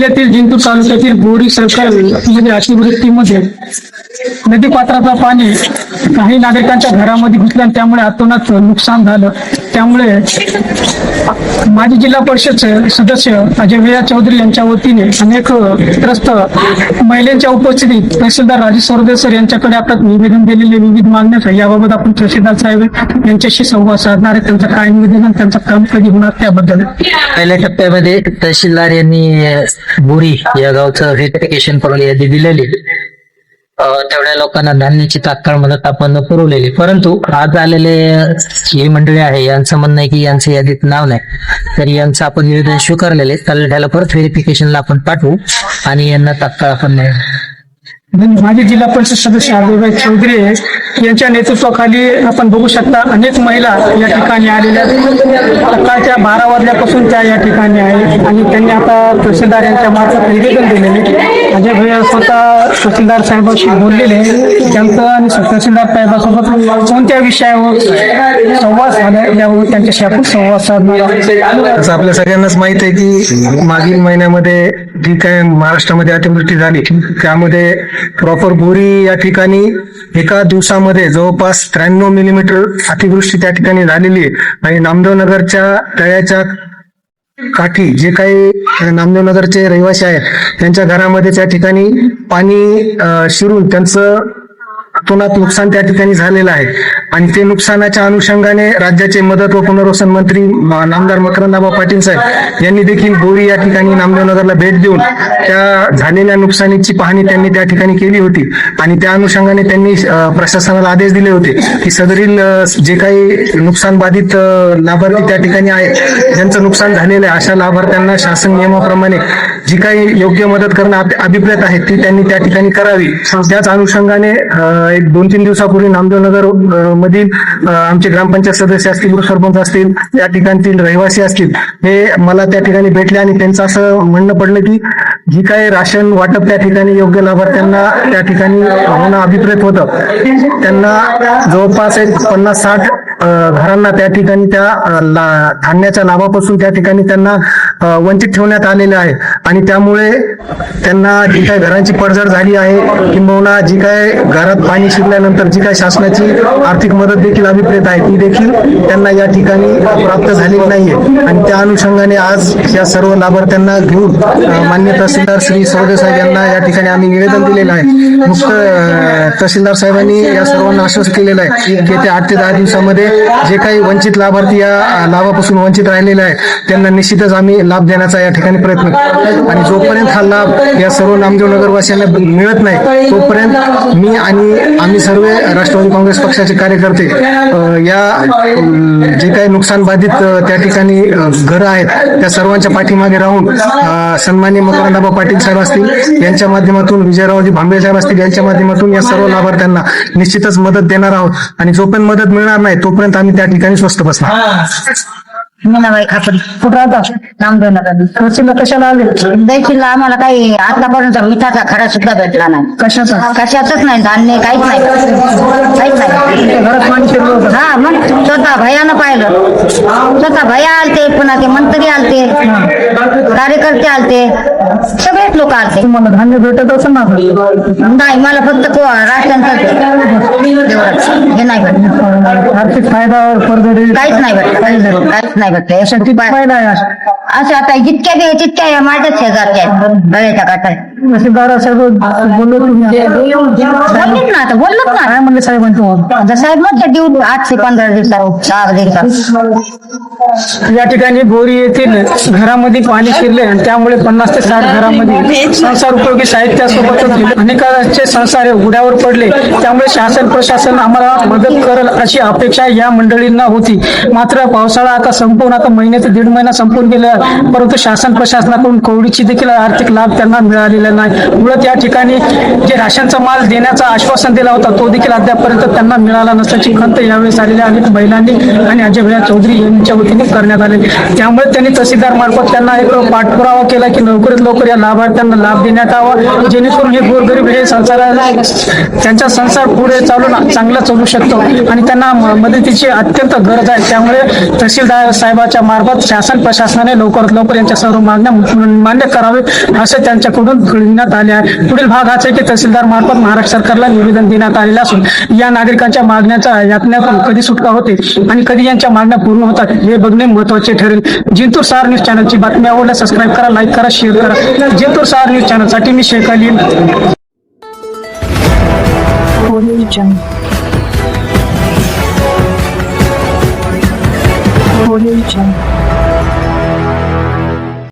milletil Jintur तालुक्यातील बोरी सर्कलमध्ये अतिवृष्टीमध्ये नदी पात्राचं पाणी काही नागरिकांच्या घरामध्ये घुसलं आणि त्यामुळे अतोनात नुकसान झालं. त्यामुळे माजी जिल्हा परिषद सदस्य अजय विया चौधरी यांच्या वतीने अनेक त्रस्त महिलांच्या उपस्थितीत तहसीलदार राजेश सरदेसर यांच्याकडे आपण निवेदन दिलेले विविध मागण्या याबाबत आपण तहसीलदार साहेब यांच्याशी संवाद साधणार आहे त्यांचं काय निवेदन आणि त्यांचं काम कधी होणार त्याबद्दल? पहिल्या टप्प्यामध्ये तहसीलदार यांनी अ, बोरी या गावचं व्हेरिफिकेशन करून यादी दिलेली. तेवढ्या लोकांना धान्याची तात्काळ मदत आपण पुरवलेली. परंतु आज आलेले ही मंडळी आहे यांचं म्हणणं आहे की यांचं यादीत नाव नाही. तर यांचं आपण निवेदन स्वीकारलेले तर त्याला परत व्हेरिफिकेशनला आपण पाठवू आणि यांना तात्काळ आपण माजी जिल्हा परिषद सदस्य आदिभाई चौधरी यांच्या नेतृत्वाखाली आपण बघू शकता अनेक महिला या ठिकाणी आलेल्या आहेत. सकाळच्या बारा वाजल्यापासून त्या या ठिकाणी आहेत. आणि त्यांनी आता तहसीलदार यांच्या मार्फत निवेदन दिलेले अजय भैया स्वतः तहसीलदार साहेबांशी बोललेले त्यांचं आणि तहसीलदार साहेबांसोबत कोणत्या विषयावर संवाद झाला यावर त्यांच्याशी आपण संवाद साधणार आहोत. असं आपल्या सगळ्यांनाच माहीत आहे की मागील महिन्यामध्ये जी काय महाराष्ट्रामध्ये अतिवृष्टी झाली त्यामध्ये प्रॉपर बोरी या ठिकाणी एका दिवसामध्ये जवळपास त्र्याण्णव मिलीमीटर अतिवृष्टी त्या ठिकाणी झालेली आहे. आणि नामदेव नगरच्या तळ्याच्या काठी जे काही नामदेव नगरचे रहिवासी आहेत त्यांच्या घरामध्ये त्या ठिकाणी पाणी शिरून त्यांचं अतोनात नुकसान त्या ठिकाणी झालेलं आहे. आणि ते नुकसानाच्या अनुषंगाने राज्याचे मदत व पुनर्वसन मंत्री नामदार मकरंदाबा पाटील साहेब यांनी देखील बोरी या ठिकाणी नामदेवनगरला भेट देऊन त्या झालेल्या नुकसानीची पाहणी त्यांनी त्या ठिकाणी केली होती. आणि त्या अनुषंगाने त्यांनी प्रशासनाला आदेश दिले होते की सदरील जे काही नुकसान बाधित लाभार्थी त्या ठिकाणी आहेत ज्यांचं नुकसान झालेलं आहे अशा लाभार्थ्यांना शासन नियमाप्रमाणे जी काही योग्य मदत करणं अभिप्रेत आहे ती त्यांनी त्या ठिकाणी करावी. त्याच अनुषंगाने एक दोन तीन दिवसापूर्वी नामदेवनगर नगर मधील आमचे ग्रामपंचायत सदस्य असतील सरपंच असतील त्या ठिकाणतील रहिवासी असतील हे मला त्या ठिकाणी भेटले आणि त्यांचं असं म्हणणं पडलं की जी काही राशन वाटप त्या ठिकाणी योग्य लाभार्थ्यांना त्या ठिकाणी होणं अभिप्रेत होतं. त्यांना जवळपास एक पन्नास साठ घरांना त्या ठिकाणी त्या ला- धान्याच्या लाभापासून त्या ठिकाणी त्यांना वंचित ठेवण्यात आलेले आहे. आणि त्यामुळे त्यांना जी काही घरांची पडझड झाली आहे किंबहुना जी काय घरात पाणी शिरल्यानंतर जी काही शासनाची आर्थिक मदत देखील अभिप्रेत आहे ती देखील त्यांना या ठिकाणी प्राप्त झालेली नाहीये. आणि त्या अनुषंगाने आज या सर्व लाभार्थ्यांना घेऊन मान्य तहसीलदार श्री सौदे साहेब यांना या ठिकाणी आम्ही निवेदन दिलेलं आहे. नुसतं तहसीलदार साहेबांनी या सर्वांना आश्वस्त केलेलं आहे की येत्या आठ ते दहा दिवसामध्ये जे काही वंचित लाभार्थी या लाभापासून वंचित राहिलेले आहे त्यांना निश्चितच आम्ही लाभ देण्याचा या ठिकाणी प्रयत्न करू. आणि जोपर्यंत हा लाभ या सर्व नामदेव नगरवासियांना मिळत नाही तोपर्यंत मी आणि आम्ही सर्व राष्ट्रवादी काँग्रेस पक्षाचे कार्यकर्ते या जे काही नुकसान बाधित त्या ठिकाणी घर आहेत त्या सर्वांच्या पाठीमागे राहून सन्मान्य सन्माननीय मकरंदाबा पाटील साहेब असतील यांच्या माध्यमातून विजयरावजी भांबे साहेब असतील यांच्या माध्यमातून या सर्व लाभार्थ्यांना निश्चितच मदत देणार आहोत. आणि जोपर्यंत मदत मिळणार नाही तोपर्यंत आम्ही त्या ठिकाणी स्वस्त बसणार. खापरी कुठं राहता? नामदेव नगर तहसीलला कशाला आले? दैशीला आम्हाला काही आतापर्यंत मिठाचा खडा सुद्धा भेटला नाही. कशाचा? कशातच नाही धान्य काहीच नाही. काहीच हा मग स्वतः भयानं पाहिलं. स्वतः भया आलते पुन्हा ते मंत्री आलते. कार्यकर्ते आलते सगळेच लोक आलते. तुम्हाला धान्य भेटत असं ना नाही मला फक्त को- राशनच एवढंच हे नाही भेटलं आर्थिक फ़ायदा काहीच नाही भेटलं काहीच नाही भेटलं असं आता जितक्या बी तितक्या माझ्याच शेजारच्या आहेत. गळ्याच्या काटात तहसीलदार साहेब बोललो तुम्ही. ना आता बोललोच ना काय म्हणले साहेबांचं साहेब म्हटलं देऊ आठ पंधरा दिवसात सहा दिवसात. या ठिकाणी बोरी येथील घरामध्ये पाणी शिरले आणि त्यामुळे पन्नास ते साठ घरामध्ये संसार उपयोगी साहित्यासोबतच अनेकांचे संसार हे उघड्यावर पडले त्यामुळे शासन प्रशासन आम्हाला मदत करेल अशी अपेक्षा या मंडळींना होती. मात्र पावसाळा आता संपून आता महिने ते दीड महिना संपून गेला परंतु शासन प्रशासनाकडून कोविडची देखील आर्थिक लाभ त्यांना मिळालेला नाही. मुळात या ठिकाणी जे राशनचा माल देण्याचं आश्वासन दिला होता तो देखील अद्यापपर्यंत त्यांना मिळाला नसल्याची खंत यावेळेस आलेल्या अनेक महिलांनी आणि अजय भैया चौधरी यांच्या वतीने करण्यात आले त्यामुळे त्यांनी तहसीलदार मार्फत त्यांना एक पाठपुरावा केला की लवकरात लवकर या लाभार्थ्यांना लाभ देण्यात यावा जेणेकरून हे गोरगरीब हे संसाराला त्यांचा संसार पुढे चालून चांगला चालू शकतो आणि त्यांना मदतीची अत्यंत गरज आहे. त्यामुळे तहसीलदार साहेबाच्या मार्फत शासन प्रशासनाने लवकरात लवकर यांच्या सर्व मागण्या मान्य करावे असे त्यांच्याकडून कळविण्यात आले आहे. पुढील भाग हाच आहे की तहसीलदार मार्फत महाराष्ट्र सरकारला निवेदन देण्यात आलेले असून या नागरिकांच्या मागण्याचा यातण्यातून कधी सुटका होते आणि कधी यांच्या मागण्या पूर्ण होतात हे बघणे महत्त्वाचे ठरेल. जिंतूर सार न्यूज चॅनलची बातमी आवडल्यास सबस्क्राईब करा लाईक करा शेअर करा जिंतूर सार न्यूज चॅनलसाठी मी Sheikh Ali Audio Jungle. Audio Jungle.